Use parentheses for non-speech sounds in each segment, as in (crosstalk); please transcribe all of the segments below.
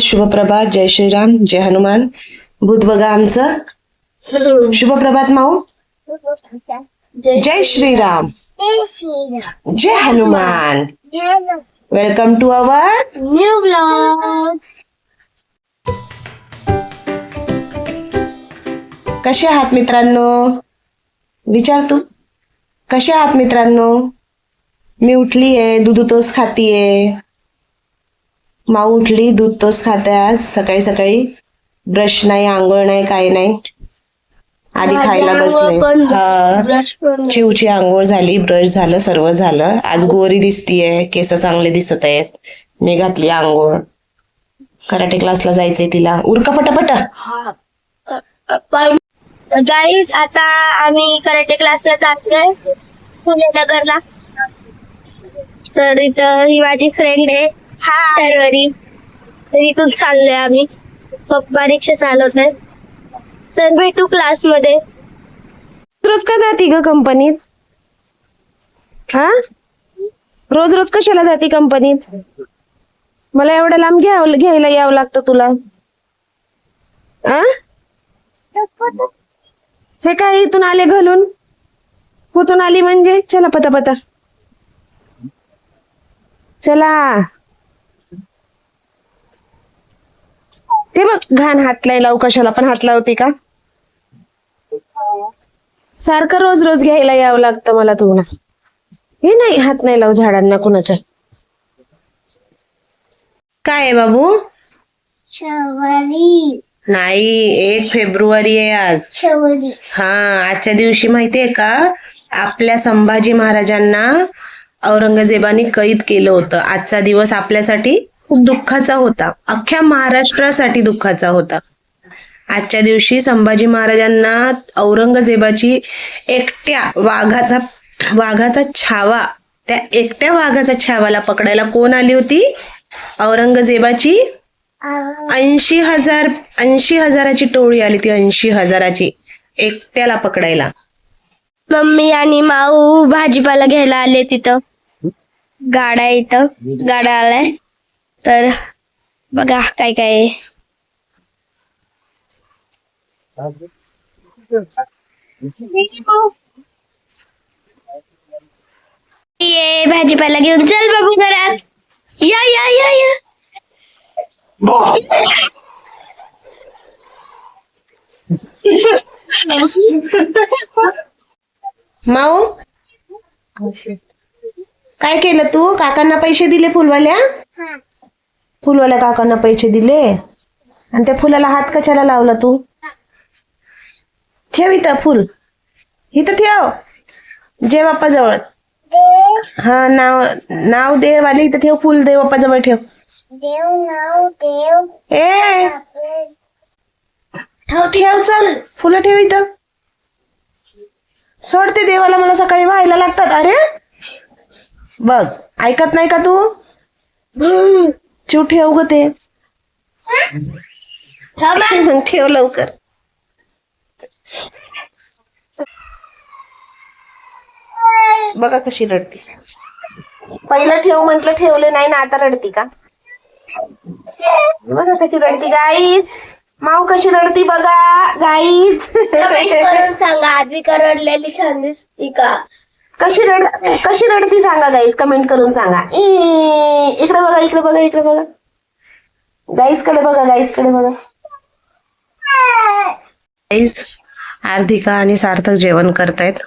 शुभप्रभात जय श्रीराम जय हनुमान. भूत बघा आमचं. शुभप्रभात माऊ. जय श्रीराम. जय Hanuman. Welcome to our new blog कसे आहात मित्रांनो? विचार तू. कसे आहात मित्रांनो? मी उठली आहे दूध खातीये. माऊ उठली दूध तोस खाते आज. सकाळी सकाळी ब्रश नाही आंघोळ नाही काही नाही. आधी खायला बसले. चिवची आंघोळ झाली ब्रश झालं सर्व झालं. आज गोरी दिसतीये केस चांगले दिसत आहेत. मी घातली आंघोळ. कराटे क्लासला जायचंय तिला. उरका पटापट. गाईज आता आम्ही कराटे क्लासला जातोय. फुलेनगरला तर इथं ही माझी फ्रेंड आहे. तर इथून चाललोय आम्ही. पप्पा रिक्षा चालवत आहेत. तर भेटू क्लासमध्ये रोज का जाती ग कंपनीत हा? रोज रोज कशाला जाती कंपनीत मला एवढं लांब घ्यावं घ्यायला यावं लागतं तुला. आ? हे काय इथून आले घालून? कुठून आली म्हणजे? चला पता पता. चला. ते बघ घाण हात नाही लावू कशाला पण हात लावते का? सारखं रोज रोज घ्यायला यावं लागतं मला तुला हे नाही हात नाही लावू झाडांना कुणाच्या. काय आहे बाबू? नाही एक फेब्रुवारी आहे आज. हा आजच्या दिवशी माहितीये का? आपल्या संभाजी महाराजांना औरंगजेबाने कैद केलं होतं. आजचा दिवस आपल्यासाठी खूप दुःखाचा होता. अख्ख्या महाराष्ट्रासाठी दुःखाचा होता. आजच्या दिवशी संभाजी महाराजांना औरंगजेबाची एकट्या वाघाचा वाघाचा छावा त्या एकट्या वाघाचा छावाला पकडायला कोण आली होती? औरंगजेबाची ऐंशी हजार ऐंशी हजाराची टोळी आली ती ऐंशी हजाराची एकट्याला पकडायला. मम्मी आणि माऊ भाजीपाला घ्यायला आले तिथं. गाड्या इथं. गाडा आलाय. तर बघा काय काय. ये भाजीपाला घेऊन चल बाबू घरात. या या या या. माऊ काय केलं तू? काकांना पैसे दिले फुलवाल्या? फुलवाल्या काकांना पैसे दिले. आणि त्या फुलाला हात कशाला लावला तू? ठेव इथं फुल. इथं ठेव. जय बाप्पा जवळ हा नाव नाव दे वाले इथं ठेव फुल दे बाप्पा जवळ ठेव. देव नाव देव. ए! ठेव चल. फुलं ठेव इथं. सोडते देवाला मला सकाळी व्हायला लागतात. अरे! बघ ऐकत नाही का तू? चिव ठेव ग ते (laughs) ठेव लवकर. बघा कशी रडती. पहिलं ठेव म्हंटल ठेवले नाही ना आता रडती का? बघा कशी रडती. गाईच माऊ कशी रडती बघा. गाईच (laughs) करून सांगा आजवी रडलेली छान दिसती का? कशी रड कशी रडती सांगा गाईज कमेंट करून सांगा. इकडे बघा इकडे बघा इकडे बघा. गाईजकडे बघा गाईजकडे बघा. गाईज हार्दिका आणि सार्थक जेवण करतायत.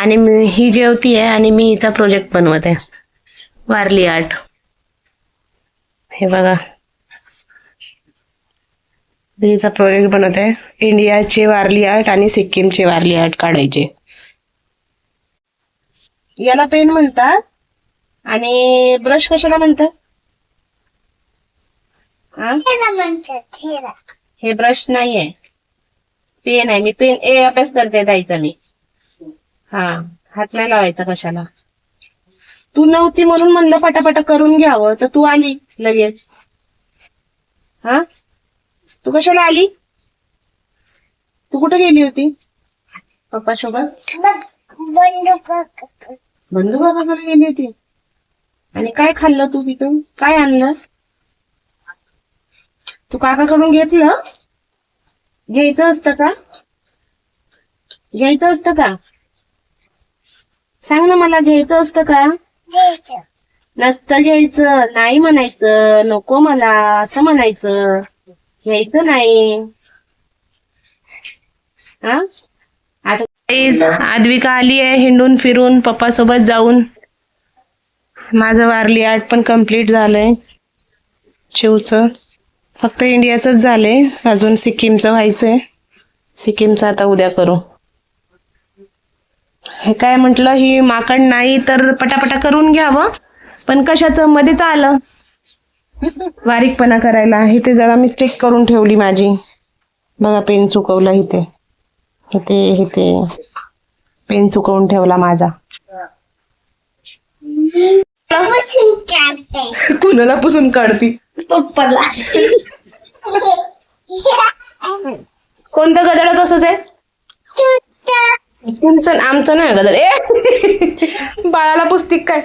आणि मी ही जेवती आहे आणि मी हिचा प्रोजेक्ट बनवत आहे. वारली आर्ट. हे बघा. मी हिचा प्रोजेक्ट बनवत आहे. इंडियाचे वारली आर्ट आणि सिक्कीमचे वारली आर्ट काढायचे. याला पेन म्हणतात आणि ब्रश कशाला म्हणतात? हा? हे ब्रश नाहीये. पेन आहे. मी पेन ए अभ्यास करते द्यायचा मी. हा. हात नाही लावायचा कशाला. तू नव्हती म्हणून म्हणलं पटापटा करून घ्यावं. तर तू आली लगेच. हा? तू कशाला आली? तू कुठे गेली होती? पप्पा सोबत बंधू काकाकडे गेली होती. आणि काय खाल्लं तू तिथून काय आणलं? तू काकाकडून घेतलं? घ्यायचं असतं का? घ्यायचं असतं का? सांग ना मला घ्यायचं असतं का? नसतं घ्यायचं. नाही म्हणायचं. नको मला. असं म्हणायचं. घ्यायचं नाही. हा आद्विका आली आहे हिंडून फिरून पप्पा सोबत जाऊन. माझं वारली आर्ट पण कंप्लीट झालंय. शिवचं फक्त इंडियाचंच झालंय. अजून सिक्कीमचं व्हायचंय. सिक्कीमचं आता उद्या करू. हे काय म्हटलं ही माकड नाही तर पटापटा करून घ्यावं. पण कशाचं? मध्येच आलं. बारीकपणा करायला. इथे जरा मिस्टेक करून ठेवली माझी. बघा पेन चुकवला इथे. इथे इथे. पेन चुकवून ठेवला माझा. कुणाला पुसून काढती? पप्पाला. कोणतं गदड तसंच आहे? तुमचं आमचं नाही गदड ए! बाळाला पुस्तिक काय?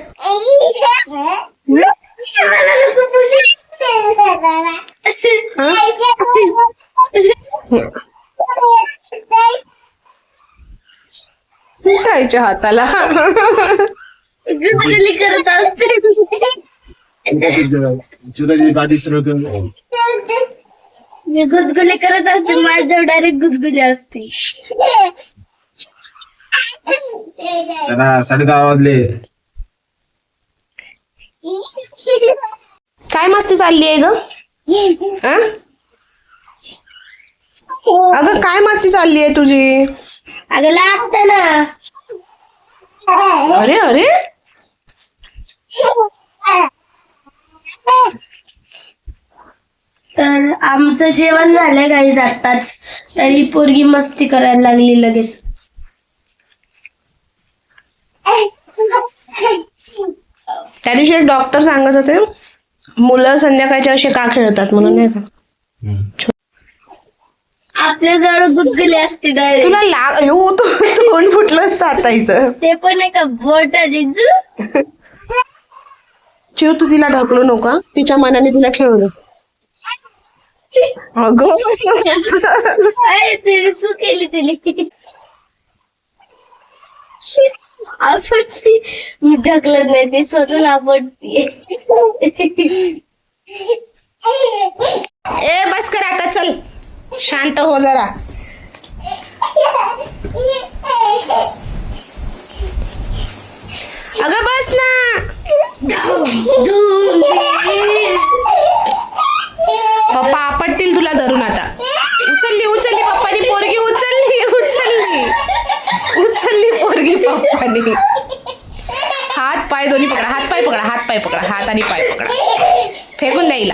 खायच्या हाताला. गुदगुली करत असते. मी गुदगुली करत असते माझ्या डायरेक्ट गुदगुली असते. चला साडे दहा वाजले. काय मस्ती चालली आहे ग? अगं काय मस्ती चालली आहे तुझी? अगं लागत ना. अरे अरे. तर आमचं जेवण झालं काही आत्ताच. तरी पोरगी मस्ती करायला लागली लगेच. त्या दिवशी डॉक्टर सांगत होते मुलं संध्याकाळच्या असे का खेळतात म्हणून नाही का? आपल्या जवळ गुदगुली असते डायरेक्ट तुला लाग येऊ तोंड फुटलं असतं आता हिचं ते पण नाही का बोटाने जु- चिव तू तिला ढकलू नका तिच्या मनाने तिला खेळू दे अगं ते सु केली तिने मी ढकलत नाही ती स्वतःला आपटते ए बस कर आता चल. शांत हो जरा. अगं बस ना. पप्पा आपटतील तुला धरून आता. उचलली उचलली पप्पानी पोरगी उचलली उचलली. उचलली पोरगी पप्पानी. हात पाय दोन्ही पकडा हात पाय पकडा हात पाय पकडा हात आणि पाय पकडा. फेकून द्यायला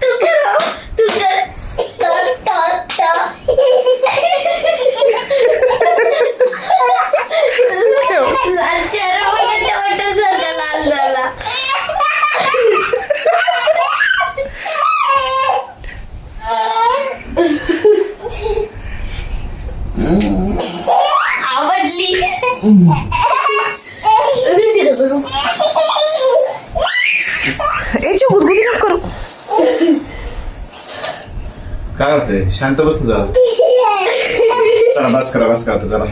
तू (laughs) कर तू कर ता, ता, ता. लाल चेहरा बघा टमाटर सारखा लाल झाला आवडली याची गुदगुदी नको करू? काय होतंय शांत बसून जा. चला बस करा बस करा आता चला.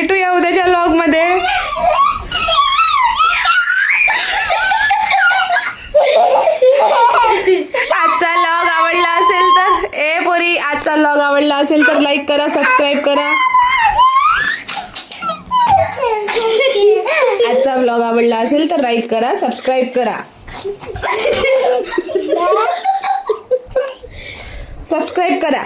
भेटूया उद्याच्या लॉगमध्ये. आजचा लॉग आवडला असेल तर ए पोरी आजचा लॉग आवडला असेल तर लाईक करा सबस्क्राईब करा. आजचा ब्लॉग आवडला असेल तर लाईक करा सबस्क्राईब करा. सबस्क्राईब करा.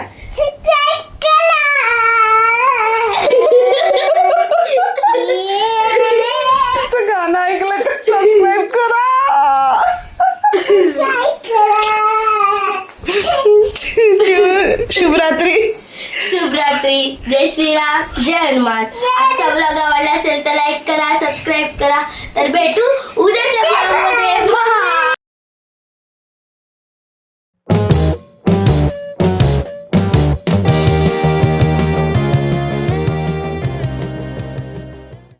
शुभरात्री. शुभरात्री. जय श्रीराम. जय हनुमान. आजचा ब्लॉग आवडला असेल तर लाईक करा सबस्क्राईब करा. तर भेटू उद्याच्या